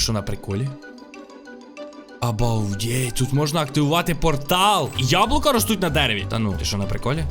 що на приколі? Обалдеть, тут можна активувати портал. Яблука ростуть на дереві. Та ну, ти що на приколі?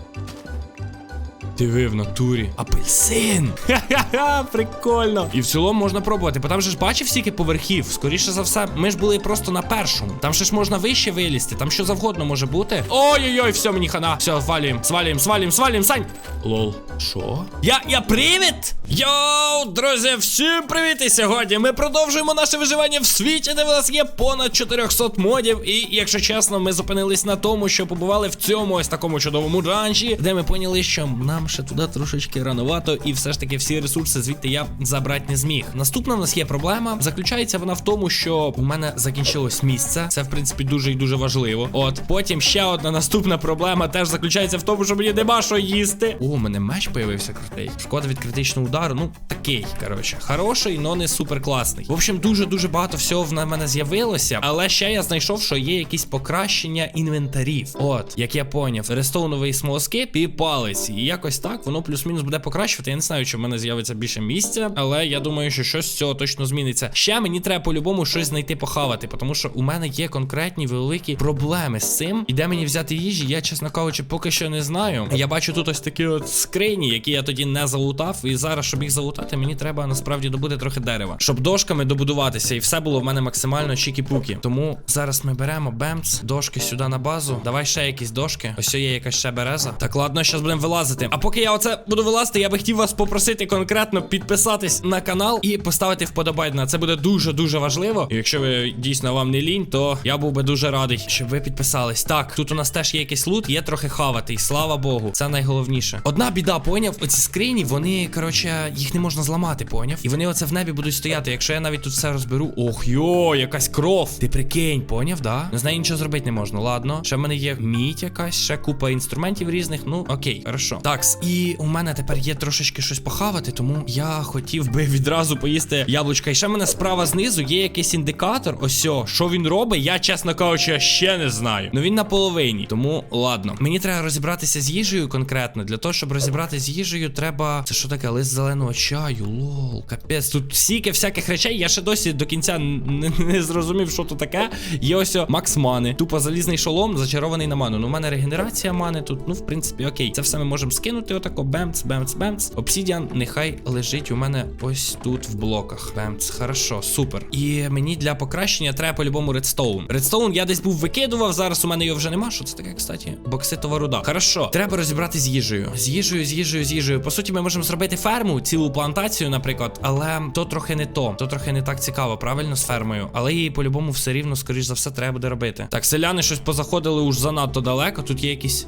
Диви в натурі. Апельсин! Ха-ха-ха, прикольно. І в цілому можна пробувати. Бо там же ж бачив стільки поверхів. Скоріше за все, ми ж були просто на першому. Там ще ж можна вище вилізти, там що завгодно може бути. Ой-ой-ой, все, мені хана. Все, свалюємо, свалюємо, свалюємо, свалюємо, Сань. Лол. Що? Я, я привіт! Йоу, друзі, всім привіт! І сьогодні ми продовжуємо наше виживання в світі, де в нас є понад 400 модів. І якщо чесно, ми зупинились на тому, що побували в цьому ось такому чудовому ранчі, де ми поняли, що нам ще туди трошечки рановато, і все ж таки всі ресурси звідти я забрати не зміг. Наступна в нас є проблема. Заключається вона в тому, що у мене закінчилось місце. Це в принципі дуже і дуже важливо. От потім ще одна наступна проблема теж заключається в тому, що мені нема що їсти. У мене меч появився крутий. Шкода від критичного удару. Ну такий, коротше, хороший, но не супер класний. В общем, дуже дуже багато всього в мене з'явилося. Але ще я знайшов, що є якісь покращення інвентарів. От, як я поняв, рестоуновий смолоскип і палець. І якось так воно плюс-мінус буде покращувати. Я не знаю, чи в мене з'явиться більше місця, але я думаю, що щось з цього точно зміниться. Ще мені треба по-любому щось знайти похавати, тому що у мене є конкретні великі проблеми з цим. І де мені взяти їжі, я, чесно кажучи, поки що не знаю. Я бачу тут ось такі от скрині, які я тоді не залутав. І зараз, щоб їх залутати, мені треба насправді добути трохи дерева, щоб дошками добудуватися, і все було в мене максимально чікі-пукі. Тому зараз ми беремо бемц, дошки сюди на базу. Давай ще якісь дошки. Ось є якась ще береза. Так, ладно, зараз будемо вилазити. А поки я оце буду вилазити, я би хотів вас попросити конкретно підписатись на канал і поставити вподобайна. Це буде дуже дуже важливо. Якщо ви дійсно вам не лінь, то я був би дуже радий, щоб ви підписались. Так, тут у нас теж є якийсь лут, є трохи хавати, і слава Богу, це найголовніше. Одна біда, поняв, оці скрині, вони, коротше, їх не можна зламати, поняв? І вони оце в небі будуть стояти. Якщо я навіть тут все розберу. Ох йо, якась кров. Ти прикинь, поняв, да? З нею нічого зробити не можна. Ладно. Ще в мене є мідь якась, ще купа інструментів різних. Ну, окей, хорошо. Такс, і у мене тепер є трошечки щось похавати, тому я хотів би відразу поїсти яблучка. І ще в мене справа знизу є якийсь індикатор. Ось, що він робить, я, чесно кажучи, ще не знаю. Ну він на половині, тому ладно. Мені треба розібратися з їжею конкретно. Для того, щоб розібратися з їжею, треба. Це що таке? Лист зеленого чаю, лол, капець. Тут стільки всяких речей. Я ще досі до кінця не, не зрозумів, що тут таке. Є ось Макс Мани. Тупо залізний шолом, зачарований на ману. Ну, у мене регенерація мани тут. Ну, в принципі, окей. Це все ми можемо скинути. Отако. Бемц, бемц, бемц. Обсідіан нехай лежить у мене ось тут в блоках. Бемц, хорошо, супер. І мені для покращення треба по-любому редстоун. Редстоун я десь був викидував. Зараз у мене його вже нема. Що це таке, кстати? Бокситова руда. Хорошо, треба розібрати з їжею. З їжею, з їжею, з їжею. По суті, ми можемо зробити ферму, цілу плантацію, наприклад, але то трохи не то. То трохи не так цікаво, правильно з фермою. Але її по-любому все рівно, скоріш за все, треба буде робити. Так, селяни щось позаходили уж занадто далеко. Тут є якісь.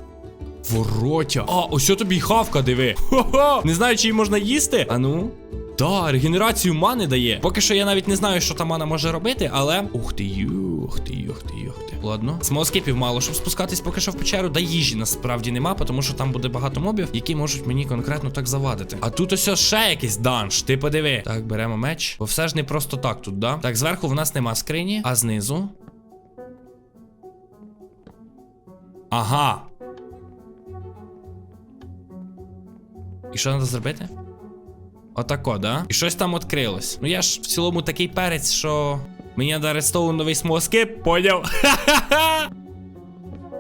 Воротя. А, ось що тобі хавка, диви. Хо-хо! Не знаю, чи її можна їсти. А ну. Да, регенерацію мани дає. Поки що я навіть не знаю, що та мана може робити, але. Ух ти, ю, ух ти, ух ти, ух ти. Ладно. Смолоскипів мало, щоб спускатись поки що в печеру, да їжі насправді нема, тому що там буде багато мобів, які можуть мені конкретно так завадити. А тут ось ще якийсь данж, ти подиви. Так, беремо меч. Бо все ж не просто так тут, да? Так, зверху в нас нема скрині, а знизу. Ага. І що треба зробити? Отако, да? І щось там відкрилось. Ну я ж в цілому такий перець, що. Мені треба арестовувати новий смоски, поняв? Ха-ха-ха!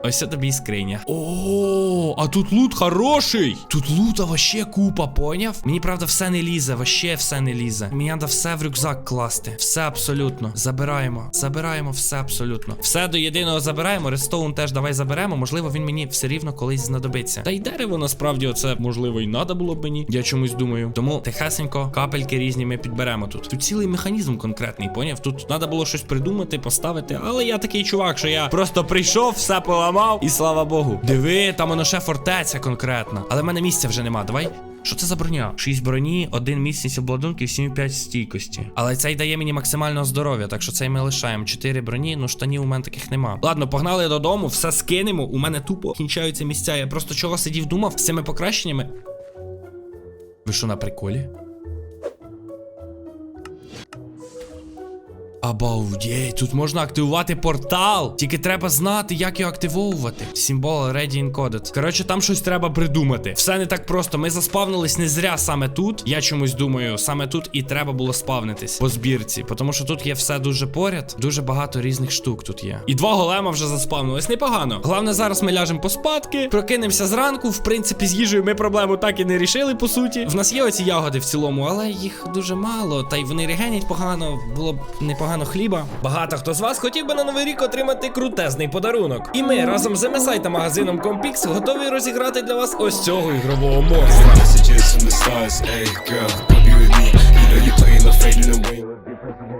Ось це тобі і скриня. О, а тут лут хороший. Тут лута вообще купа, поняв? Мені правда все не лізе, вообще все не лізе. Мені треба все в рюкзак класти. Все абсолютно. Забираємо. Забираємо все абсолютно. Все до єдиного забираємо. Рестоун теж давай заберемо. Можливо, він мені все рівно колись знадобиться. Та й дерево насправді оце можливо і надо було б мені. Я чомусь думаю. Тому тихесенько, капельки різні ми підберемо тут. Тут цілий механізм конкретний, поняв? Тут треба було щось придумати, поставити. Але я такий чувак, що я просто прийшов, все поламав, і слава Богу. Диви, там воно ще фортеця конкретна. Але в мене місця вже нема. Давай. Що це за броня? 6 броні, 1 міцність обладунків, 7,5 стійкості. Але цей дає мені максимального здоров'я, так що цей ми лишаємо. 4 броні, ну штанів у мене таких нема. Ладно, погнали додому, все скинемо. У мене тупо кінчаються місця. Я просто чого сидів, думав з цими покращеннями. Ви що на приколі? Обалдеть, тут можна активувати портал. Тільки треба знати, як його активовувати. Символ ready encoded. Коротше, там щось треба придумати. Все не так просто. Ми заспавнились не зря саме тут. Я чомусь думаю, саме тут і треба було спавнитись по збірці. Тому що тут є все дуже поряд. Дуже багато різних штук тут є. І два голема вже заспавнились. Непогано. Головне, зараз ми ляжемо поспадки, прокинемося зранку. В принципі, з їжею ми проблему так і не рішили, по суті. В нас є оці ягоди в цілому, але їх дуже мало. Та й вони регенять погано. Було б непогано хліба. Багато хто з вас хотів би на новий рік отримати крутезний подарунок. І ми разом з MSI та магазином Compix готові розіграти для вас ось цього ігрового монстра.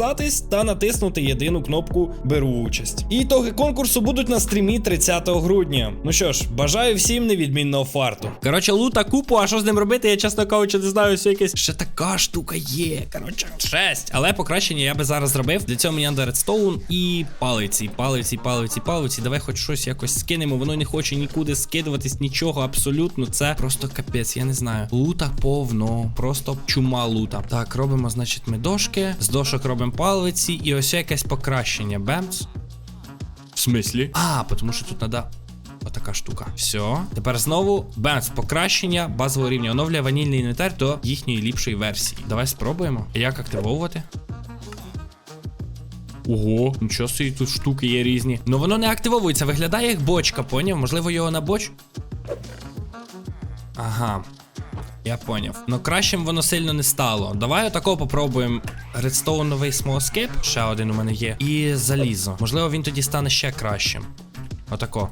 підписатись та натиснути єдину кнопку Беру участь. І ітоги конкурсу будуть на стрімі 30 грудня. Ну що ж, бажаю всім невідмінного фарту. Коротше, лута купу, а що з ним робити? Я чесно кажучи, не знаю, що якесь. Ще така штука є. Коротше, шесть. Але покращення я би зараз зробив. Для цього мені треба редстоун і палиці, палиці, палиці, палиці. Давай хоч щось якось скинемо. Воно не хоче нікуди скидуватись, нічого абсолютно. Це просто капець, я не знаю. Лута повно, просто чума лута. Так, робимо, значить, ми дошки. З дошок робимо палиці і ось якесь покращення. Бемц. В смислі? А, тому що тут треба. Отака штука. Все. Тепер знову бемс, покращення базового рівня. Оновлює ванільний інвентар до їхньої ліпшої версії. Давай спробуємо. Як активовувати? Ого, нічого собі тут штуки є різні. Ну воно не активовується, виглядає як бочка, поняв? Можливо, його на боч. Ага. Я поняв. Ну кращим воно сильно не стало. Давай отако попробуємо. Редстоуновий смолоскип, ще один у мене є. І залізо. Можливо, він тоді стане ще кращим. Отако.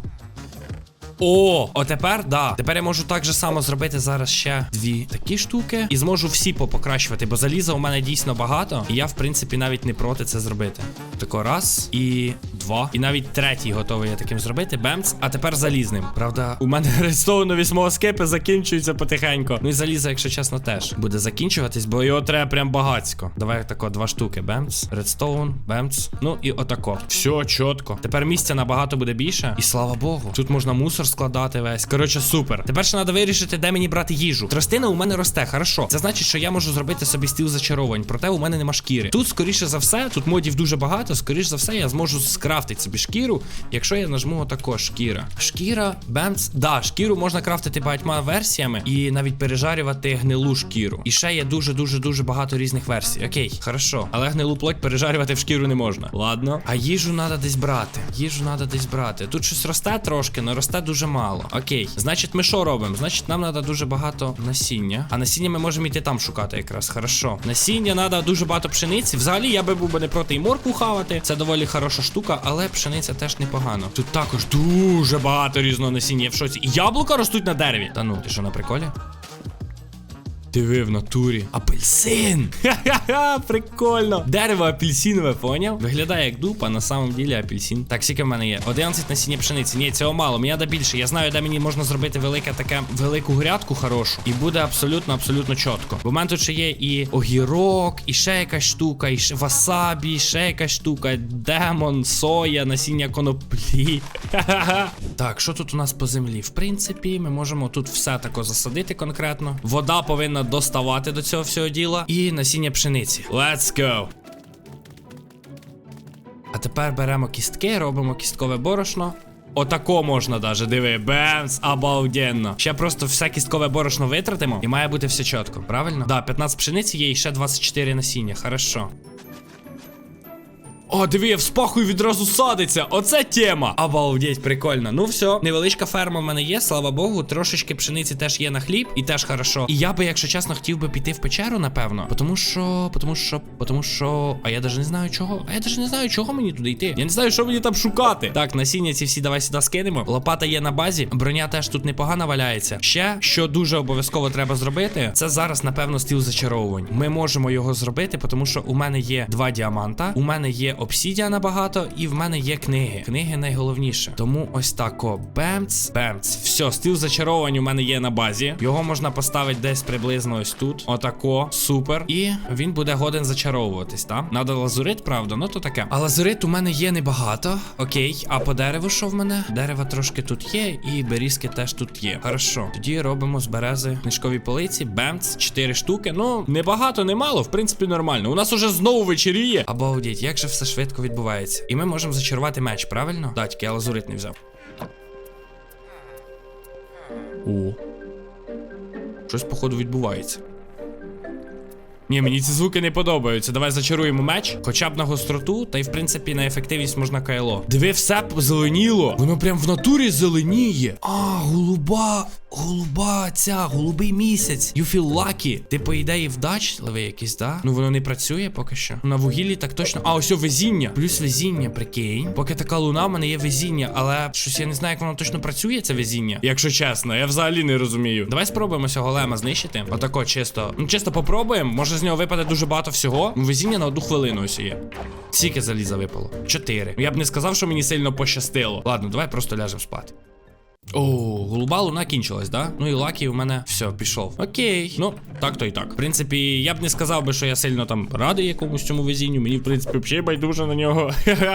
О, о, тепер да. Тепер я можу так же само зробити зараз ще дві такі штуки. І зможу всі попокращувати, бо заліза у мене дійсно багато. І я, в принципі, навіть не проти це зробити. Тако раз і два. І навіть третій готовий я таким зробити. Бемц. А тепер залізним. Правда, у мене редстоунові смолоскипи закінчуються потихеньку. Ну і залізо, якщо чесно, теж буде закінчуватись, бо його треба прям багацько. Давай тако два штуки. Бемц, редстоун, бемц. Ну і отако. Все чітко. Тепер місця набагато буде більше. І слава Богу. Тут можна мусор складати весь. Коротше, супер. Тепер ще треба вирішити, де мені брати їжу. Тростина у мене росте, хорошо. Це значить, що я можу зробити собі стіл зачаровань, проте у мене нема шкіри. Тут, скоріше за все, тут модів дуже багато. Скоріше за все, я зможу скрафтити собі шкіру, якщо я нажму отако шкіра. Шкіра, бемц. Да, шкіру можна крафтити багатьма версіями і навіть пережарювати гнилу шкіру. І ще є дуже дуже дуже багато різних версій. Окей, хорошо. Але гнилу плоть пережарювати в шкіру не можна. Ладно. А їжу треба десь брати. Їжу треба десь брати. Тут щось росте трошки, але росте дуже мало. Окей. Значить, ми що робимо? Значить, нам треба дуже багато насіння. А насіння ми можемо йти там шукати якраз. Хорошо. Насіння треба дуже багато пшениці. Взагалі, я би був би не проти і морку хавати. Це доволі хороша штука, але пшениця теж непогано. Тут також дуже багато різного насіння. В шоці. І яблука ростуть на дереві. Та ну, ти що на приколі? Диви в натурі. Апельсин! Ха-ха-ха, прикольно. Дерево апельсинове, поняв? Виглядає як дуб, а на самом ділі апельсин. Так, скільки в мене є? 11 насіння пшениці. Ні, цього мало. Мені треба більше. Я знаю, де мені можна зробити велике таке велику грядку хорошу. І буде абсолютно, абсолютно чітко. Бо в мене тут ще є і огірок, і ще якась штука, і васабі, і ще якась штука, демон, соя, насіння коноплі. Ха-ха-ха. Так, що тут у нас по землі? В принципі, ми можемо тут все тако засадити конкретно. Вода повинна доставати до цього всього діла. І насіння пшениці. Let's go! А тепер беремо кістки, робимо кісткове борошно. Отако можна даже, диви, бенс, обалденно. Ще просто все кісткове борошно витратимо і має бути все чітко, правильно? Да, 15 пшениці є і ще 24 насіння, хорошо. О, диви, я вспахую відразу садиться. Оце тема. Обалдеть, прикольно. Ну все, невеличка ферма в мене є, слава Богу. Трошечки пшениці теж є на хліб, і теж хорошо. І я би, якщо чесно, хотів би піти в печеру, напевно. Тому що, тому що, тому що. А я даже не знаю чого. А я даже не знаю, чого мені туди йти. Я не знаю, що мені там шукати. Так, насіння ці всі давай сюди скинемо. Лопата є на базі. Броня теж тут непогано валяється. Ще, що дуже обов'язково треба зробити, це зараз, напевно, стіл зачаровувань. Ми можемо його зробити, тому що у мене є два діаманта, у мене є обсідіана багато, і в мене є книги. Книги найголовніше. Тому ось тако. Бемц, бемц. Все, стіл зачаровувань у мене є на базі. Його можна поставити десь приблизно ось тут. Отако. Супер. І він буде годен зачаровуватись, так? Надо лазурит, правда, ну то таке. А лазурит у мене є небагато. Окей. А по дереву що в мене? Дерева трошки тут є, і берізки теж тут є. Хорошо. Тоді робимо з берези книжкові полиці. Бемц, 4 штуки. Ну, небагато, немало, в принципі, нормально. У нас уже знову вечеріє. Обалдеть, як же все швидко відбувається. І ми можемо зачарувати меч, правильно? Да, тільки я лазурит не взяв. О. Щось, походу, відбувається. Ні, мені ці звуки не подобаються. Давай зачаруємо меч. Хоча б на гостроту, та й в принципі на ефективність можна кайло. Диви, все зеленіло. Воно прям в натурі зеленіє. А, голуба. Голуба ця, голубий місяць. You feel lucky. Ти по ідеї вдачливий якийсь, да? Ну воно не працює поки що. На вугіллі так точно. А, ось везіння. Плюс везіння, прикинь. Поки така луна, в мене є везіння, але щось я не знаю, як воно точно працює, це везіння. Якщо чесно, я взагалі не розумію. Давай спробуємо цього голема знищити. Отако, чисто. Ну, чисто попробуємо. Може з нього випаде дуже багато всього. Ну, Везіння на одну хвилину ось є. Скільки заліза випало? Чотири. Я б не сказав, що мені сильно пощастило. Ладно, давай просто ляжемо спати. О, голуба луна кінчилась, да? Ну і лакі у мене все, пішов. Окей. Ну, так то і так. В принципі, я б не сказав би, що я сильно там радий якомусь цьому везінню. Мені, в принципі, взагалі байдуже на нього.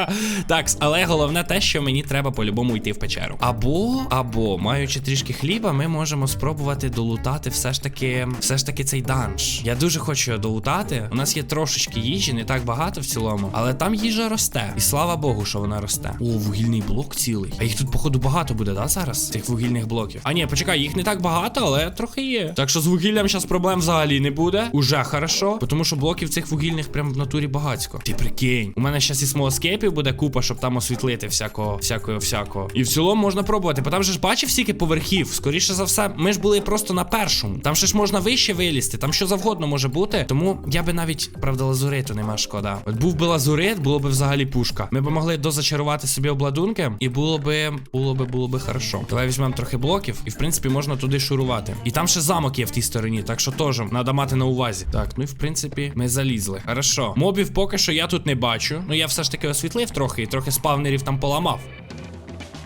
так, але головне те, що мені треба по-любому йти в печеру. Або, або, маючи трішки хліба, ми можемо спробувати долутати все ж таки, все ж таки цей данж. Я дуже хочу його долутати. У нас є трошечки їжі, не так багато в цілому, але там їжа росте. І слава Богу, що вона росте. О, вугільний блок цілий. А їх тут, походу, багато буде, да, зараз? Цих вугільних блоків. А ні, почекай, їх не так багато, але трохи є. Так що з вугіллям зараз проблем взагалі не буде. Уже хорошо. Тому що блоків цих вугільних прям в натурі багатько. Ти прикинь. У мене зараз і смолоскейпів буде купа, щоб там освітлити всякого, всякого, всякого. І в цілому можна пробувати. Бо там же ж бачив скільки поверхів. Скоріше за все, ми ж були просто на першому. Там ще ж можна вище вилізти, там що завгодно може бути. Тому я би навіть, правда, лазуриту нема шкода. От був би лазурит, було би взагалі пушка. Ми б могли дозачарувати собі обладунки, і було би, було би, було би хорошо. Давай візьмемо трохи блоків, і в принципі можна туди шурувати. І там ще замок є в тій стороні, так що теж треба мати на увазі. Так, ну і в принципі ми залізли. Хорошо. Мобів поки що я тут не бачу. Ну я все ж таки освітлив трохи і трохи спавнерів там поламав.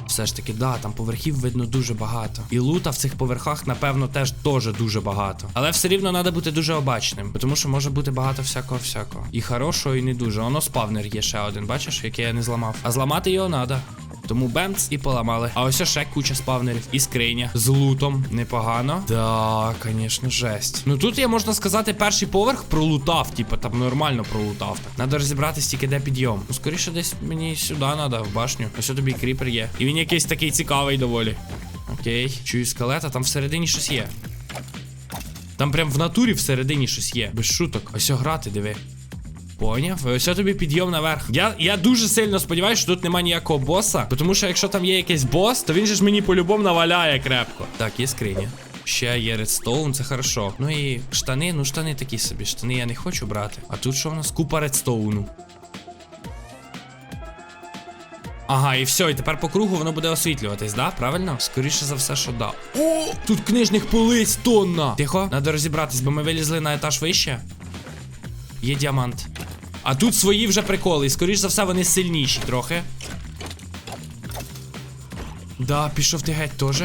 Все ж таки, да, там поверхів видно дуже багато. І лута в цих поверхах, напевно, теж дуже дуже багато. Але все рівно треба бути дуже обачним, тому що може бути багато всякого всякого. І хорошого, і не дуже. Воно спавнер є ще один, бачиш, який я не зламав. А зламати його треба. Тому бемц і поламали. А ось ще куча спавнерів і скриня з лутом. Непогано. Да, звісно, жесть. Ну тут я можна сказати, перший поверх пролутав. Типа там нормально пролутав. Так. Надо розібратись тільки де підйом. Ну, скоріше, десь мені сюди треба, в башню. Ось тобі кріпер є. І він якийсь такий цікавий доволі. Окей, чую скелета, там всередині щось є. Там прям в натурі всередині щось є. Без шуток. Ось грати, диви. Поняв? Ось тобі підйом наверх. Я я дуже сильно сподіваюся, що тут немає ніякого боса. Тому що якщо там є якийсь бос, то він же ж мені по-любому наваляє крепко. Так, є скриня. Ще є редстоун, це хорошо. Ну і штани, ну штани такі собі. Штани я не хочу брати. А тут що в нас? Купа редстоуну. Ага, і все, і тепер по кругу воно буде освітлюватись, да? Правильно? Скоріше за все, що да. О, тут книжних полиць тонна. Тихо, треба розібратись, бо ми вилізли на етаж вище. Є діамант. А тут свої вже приколи, і скоріш за все вони сильніші трохи. Да, пішов ти геть теж.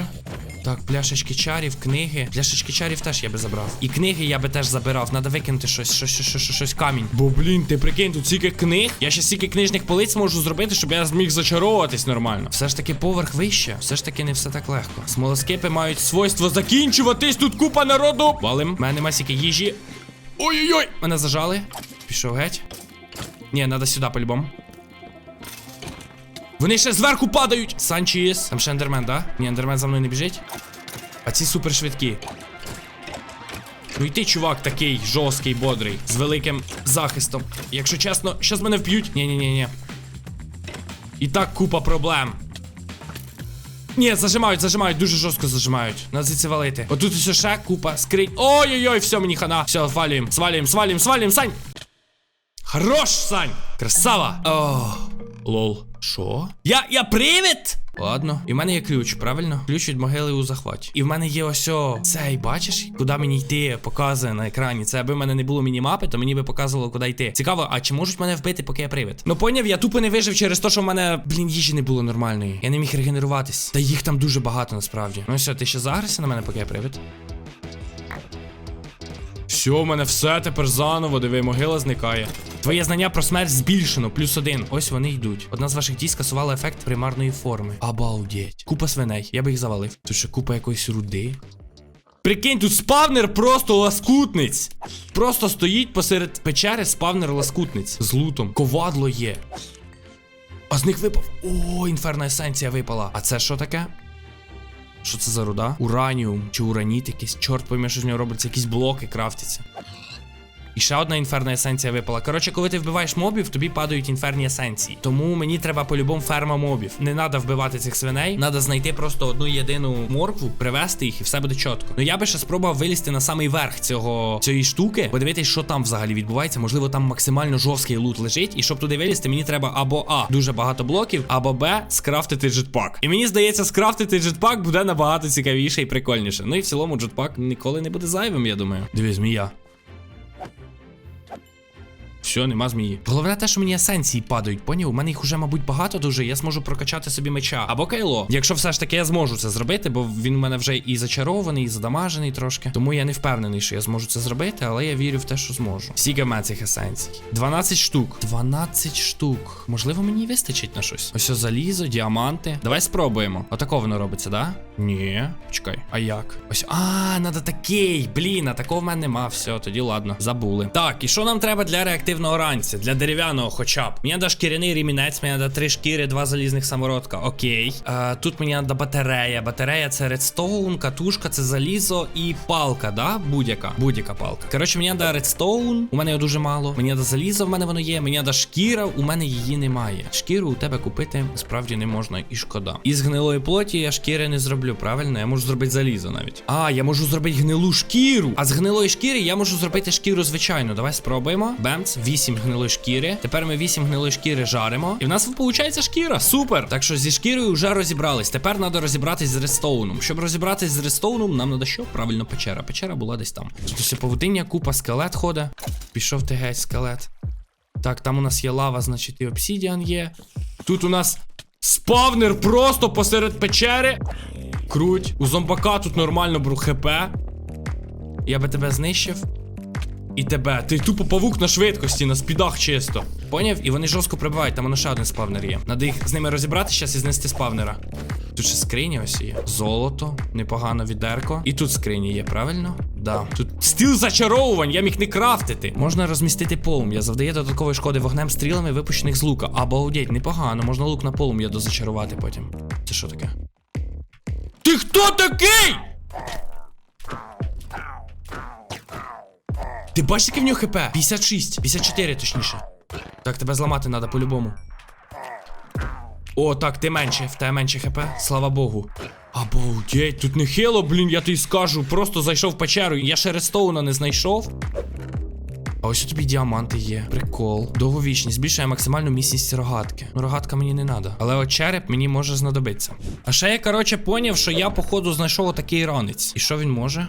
Так, пляшечки чарів, книги. Пляшечки чарів теж я би забрав. І книги я би теж забирав. Надо викинути щось, щось, щось, щось, щось камінь. Бо блін, ти прикинь, тут стільки книг. Я ще стільки книжних полиць можу зробити, щоб я зміг зачаровуватись нормально. Все ж таки поверх вище. Все ж таки не все так легко. Смолоскипи мають свойство закінчуватись. Тут купа народу. Валим. У мене нема стільки їжі. Ой-ой-ой! Мене зажали. Пішов геть. Ні, треба сюди по-любому. Вони ще зверху падають! Санчіс. Там ще ендермен, да? Ні, ендермен за мною не біжить. А ці супер швидкі. Ну і ти, чувак, такий жорсткий, бодрий, з великим захистом. Якщо чесно, щас мене вб'ють. Ні-ні-ні-ні. І так купа проблем. Ні, зажимають, зажимають, дуже жорстко зажимають. Надо звідси валити. Отут ще купа скринь. Ой-ой-ой, все, мені хана. Все, свалюємо, свалюємо, свалюємо, свалюємо, Сань! Хорош, Сань! Красава! О, лол. Що? Я. я привід? Ладно, і в мене є ключ, правильно? Ключ від могили у захваті. І в мене є ось о, цей, бачиш, куди мені йти, показує на екрані. Це аби в мене не було мінімапи, то мені би показувало, куди йти. Цікаво, а чи можуть мене вбити, поки я привид? Ну поняв, я тупо не вижив через те, що в мене, блін, їжі не було нормальної. Я не міг регенеруватись. Та їх там дуже багато насправді. Ну все, ти ще загрися на мене, поки я привид? Все, у мене все тепер заново, диви, могила зникає. Твоє знання про смерть збільшено, плюс один. Ось вони йдуть. Одна з ваших дій скасувала ефект примарної форми. Обалдеть. Купа свиней. Я би їх завалив. Тут ще купа якоїсь руди. Прикинь, тут спавнер просто ласкутниць. Просто стоїть посеред печери спавнер ласкутниць з лутом. Ковадло є. А з них випав. О, інферна есенція випала. А це що таке? Що це за руда? Ураніум чи ураніт якийсь. Чорт пойме, нього робиться, якісь блоки крафтяться. І ще одна інферна есенція випала. Коротше, коли ти вбиваєш мобів, тобі падають інферні есенції. Тому мені треба по-любому ферма мобів. Не треба вбивати цих свиней, треба знайти просто одну єдину моркву, привезти їх і все буде чітко. Ну я би ще спробував вилізти на самий верх цього цієї штуки, подивитись, що там взагалі відбувається. Можливо, там максимально жорсткий лут лежить. І щоб туди вилізти, мені треба або А, дуже багато блоків, або Б, скрафтити джетпак. І мені здається, скрафтити джетпак буде набагато цікавіше і прикольніше. Ну і в цілому джетпак ніколи не буде зайвим, я думаю. Диви, змія. Все, нема змії. Головне те, що мені есенції падають, поняв? У мене їх уже, мабуть, багато дуже. Я зможу прокачати собі меча. Або кайло. Якщо все ж таки я зможу це зробити, бо він у мене вже і зачарований, і задамажений трошки. Тому я не впевнений, що я зможу це зробити, але я вірю в те, що зможу. Скільки цих есенцій? 12 штук. 12 штук. Можливо, мені вистачить на щось. Ось залізо, діаманти. Давай спробуємо. Отако воно робиться, да? Ні. Чекай, а як? Ось. А, надо такий. Блін, а такого в мене нема. Все, тоді ладно. Забули. Так, і що нам треба для реактивного ранця? Для дерев'яного хоча б. Мені треба шкіряний рімінець, мені треба три шкіри, два залізних самородка. Окей. А, тут мені треба батарея. Батарея це редстоун, катушка, це залізо і палка, да? Будь-яка. Будь-яка палка. Коротше, мені треба редстоун, у мене його дуже мало. Мені треба залізо, в мене воно є. Мені треба шкіра, у мене її немає. Шкіру у тебе купити справді не можна і шкода. Із гнилої плоті я шкіри не зроблю, правильно? Я можу зробити залізо навіть. А, я можу зробити гнилу шкіру. А з гнилої шкіри я можу зробити шкіру звичайну. Давай спробуємо. Бемц, 8 гнилої шкіри. Тепер ми 8 гнилої шкіри жаримо. І в нас виходить шкіра. Супер. Так що зі шкірою вже розібрались. Тепер треба розібратись з рестоуном. Щоб розібратись з рестоуном, нам треба що? Правильно, печера. Печера була десь там. Тут все купа скелет ходить. Пішов ти геть, скелет. Так, там у нас є лава, значить і обсідіан є. Тут у нас спавнер просто посеред печери. Круть. У зомбака тут нормально бру хп. Я би тебе знищив. І тебе. Ти тупо павук на швидкості, на спідах чисто. Поняв? І вони жорстко прибивають, там воно ще один спавнер є. Надо їх з ними розібрати зараз і знести спавнера. Тут ще скрині ось є. Золото, непогано відерко. І тут скрині є, правильно? Да. Тут стіл зачаровувань, я міг не крафтити. Можна розмістити полум'я, завдає додаткової шкоди вогнем стрілами, випущених з лука. Обалдеть, непогано, можна лук на полум'я дозачарувати потім. Це що таке? Ти хто такий? Ти бачиш, яке в нього хп? 56, 54 точніше. Так, тебе зламати треба по-любому. О, так, ти менше, в тебе менше хп, слава Богу. Обалдеть, тут не хило, блін, я тобі скажу. Просто зайшов в печеру. Я ще редстоуна не знайшов. А ось у тобі діаманти є. Прикол. Довговічність збільшує максимальну міцність рогатки. Ну, рогатка мені не треба. Але от череп мені може знадобитися. А ще я, коротше, поняв, що я, походу, знайшов отакий ранець. І що він може?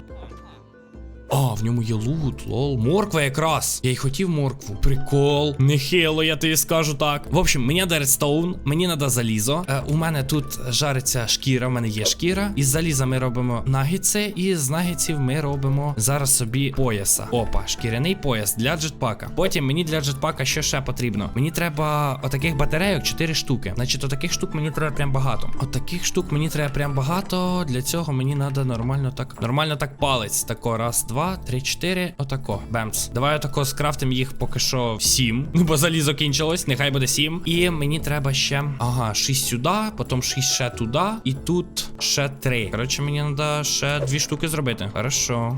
А, в ньому є лут, лол. Морква якраз. Я й хотів моркву. Прикол. Нехило, я тобі скажу так. В общем, мені треба редстоун, мені треба залізо. Е, у мене тут жариться шкіра, в мене є шкіра. Із заліза ми робимо нагітси, і з нагітсів ми робимо зараз собі пояса. Опа, шкіряний пояс для джетпака. Потім мені для джетпака що ще потрібно? Мені треба отаких батарейок 4 штуки. Значить, отаких штук мені треба прям багато. Отаких штук мені треба прям багато. Для цього мені треба нормально так. Нормально так палець. Тако, раз, два, три, чотири. Отако. Бемц. Давай отако скрафтим їх поки що сім. Ну, бо залізо кінчилось, нехай буде сім. І мені треба ще. Ага, шість сюди, потім шість ще туди. І тут ще три. Коротше, мені треба ще дві штуки зробити. Хорошо.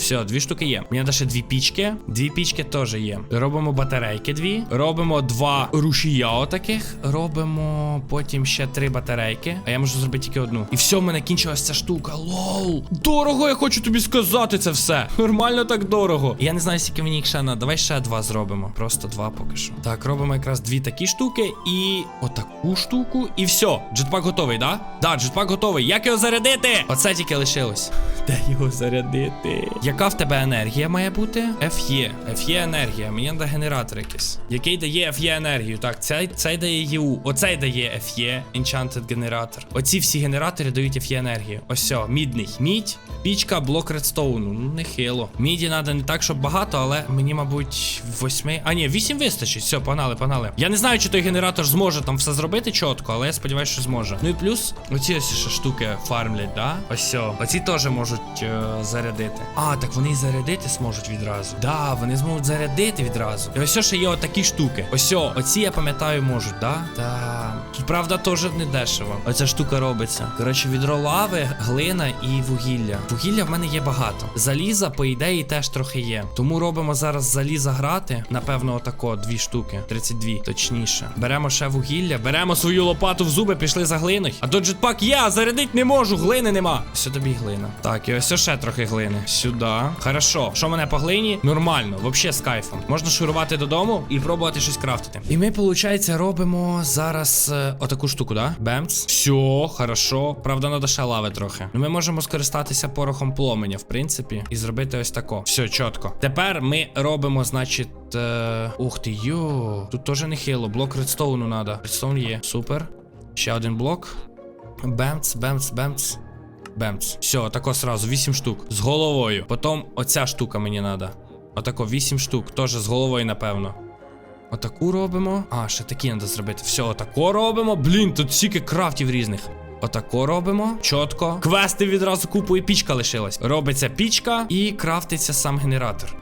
Все, дві штуки є. Мені треба ще дві пічки. Дві пічки теж є. Робимо батарейки дві. Робимо два рушія отаких. Робимо потім ще три батарейки. А я можу зробити тільки одну. І все, в мене кінчилась ця штука. Лол. Дорого, я хочу тобі сказати це все. Нормально так дорого. Я не знаю, скільки мені їх ще надо. Давай ще два зробимо. Просто два поки що. Так, робимо якраз дві такі штуки і отаку штуку. І все. Джетпак готовий, да? Да, джетпак готовий. Як його зарядити? Оце тільки лишилось. Де його зарядити? Яка в тебе енергія має бути? FE. FE енергія. Мені треба генератор якийсь. Який дає FE енергію? Так, цей, цей дає ЄУ. Оцей дає FE Enchanted генератор. Оці всі генератори дають FE енергію. Ось мідний. Мідь, пічка, блок редстоуну. Ну, нехило. Міді треба не так, щоб багато, але мені, мабуть, восьми. А ні, вісім вистачить. Все, погнали, погнали. Я не знаю, чи той генератор зможе там все зробити чітко, але я сподіваюся, що зможе. Ну і плюс, оці ось ще штуки фармлять, да? Ось. Оці теж можуть е, зарядити. А, так вони і зарядити зможуть відразу. Да, вони зможуть зарядити відразу. І ось ще є отакі штуки. Ось, оці я пам'ятаю, можуть, да? Да. Тут правда теж не дешево. Оця штука робиться. Коротше, відро лави, глина і вугілля. Вугілля в мене є багато. Заліза, по ідеї, теж трохи є. Тому робимо зараз заліза грати. Напевно, отако, дві штуки. 32, точніше. Беремо ще вугілля, беремо свою лопату в зуби, пішли за глиною. А то джетпак є, а зарядить не можу, глини нема. Все тобі глина. Так, і ось ще трохи глини. Сюди. Хорошо. Що мене по глині? Нормально, взагалі з кайфом. Можна шурувати додому і пробувати щось крафтити. І ми, виходить, робимо зараз е, отаку штуку, да? Бемц. Все, хорошо. Правда, надо ще лави трохи. Ну, ми можемо скористатися порохом пломеня, в принципі, і зробити ось тако. Все, чітко. Тепер ми робимо, значить. Е... Ух ти, йо. Тут теж нехило. Блок редстоуну надо. Редстоун є. Супер. Ще один блок. Бемц, бемц, бемц. Бемц. Все, тако сразу, 8 штук. З головою. Потім оця штука мені треба. Отако, 8 штук. Теж з головою, напевно. Отаку робимо. А, ще такі треба зробити. Все, отако робимо. Блін, тут стільки крафтів різних. Отако робимо. Чітко. Квести відразу купу і пічка лишилась. Робиться пічка і крафтиться сам генератор.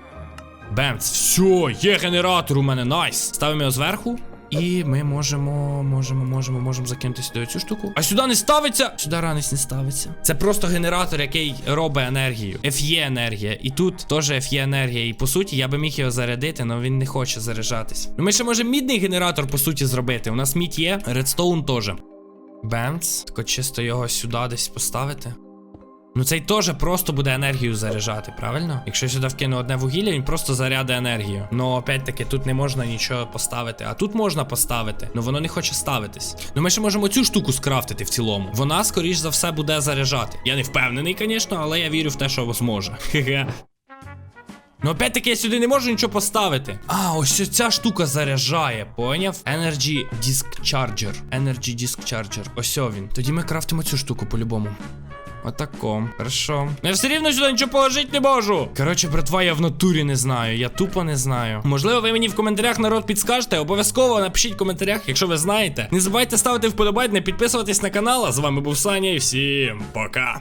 Бемц, все, є генератор у мене, найс. Ставимо його зверху. І ми можемо, можемо, можемо, можемо закинути сюди цю штуку. А сюди не ставиться. Сюди ранець не ставиться. Це просто генератор, який робить енергію. FE енергія. І тут теж FE енергія. І по суті, я би міг його зарядити, але він не хоче заряджатись. Ну ми ще можемо мідний генератор, по суті, зробити. У нас мідь є, редстоун теж. Бемц. Тако чисто його сюди десь поставити. Ну цей теж просто буде енергію заряджати, правильно? Якщо я сюди вкину одне вугілля, він просто заряде енергію. Ну, опять-таки, тут не можна нічого поставити. А тут можна поставити, ну воно не хоче ставитись. Ну ми ще можемо цю штуку скрафтити в цілому. Вона, скоріш за все, буде заряджати. Я не впевнений, звісно, але я вірю в те, що зможе. Хе-хе. Ну, опять-таки, я сюди не можу нічого поставити. А, ось ця штука заряджає, поняв? Energy Disk Charger. Energy Disk Charger. Ось він. Тоді ми крафтимо цю штуку по-любому. Отако. Хорошо. Я все рівно сюди нічого положити не можу. Коротше, братва, я в натурі не знаю. Я тупо не знаю. Можливо, ви мені в коментарях народ підскажете. Обов'язково напишіть в коментарях, якщо ви знаєте. Не забувайте ставити вподобайки, не підписуватись на канал. А з вами був Саня і всім пока.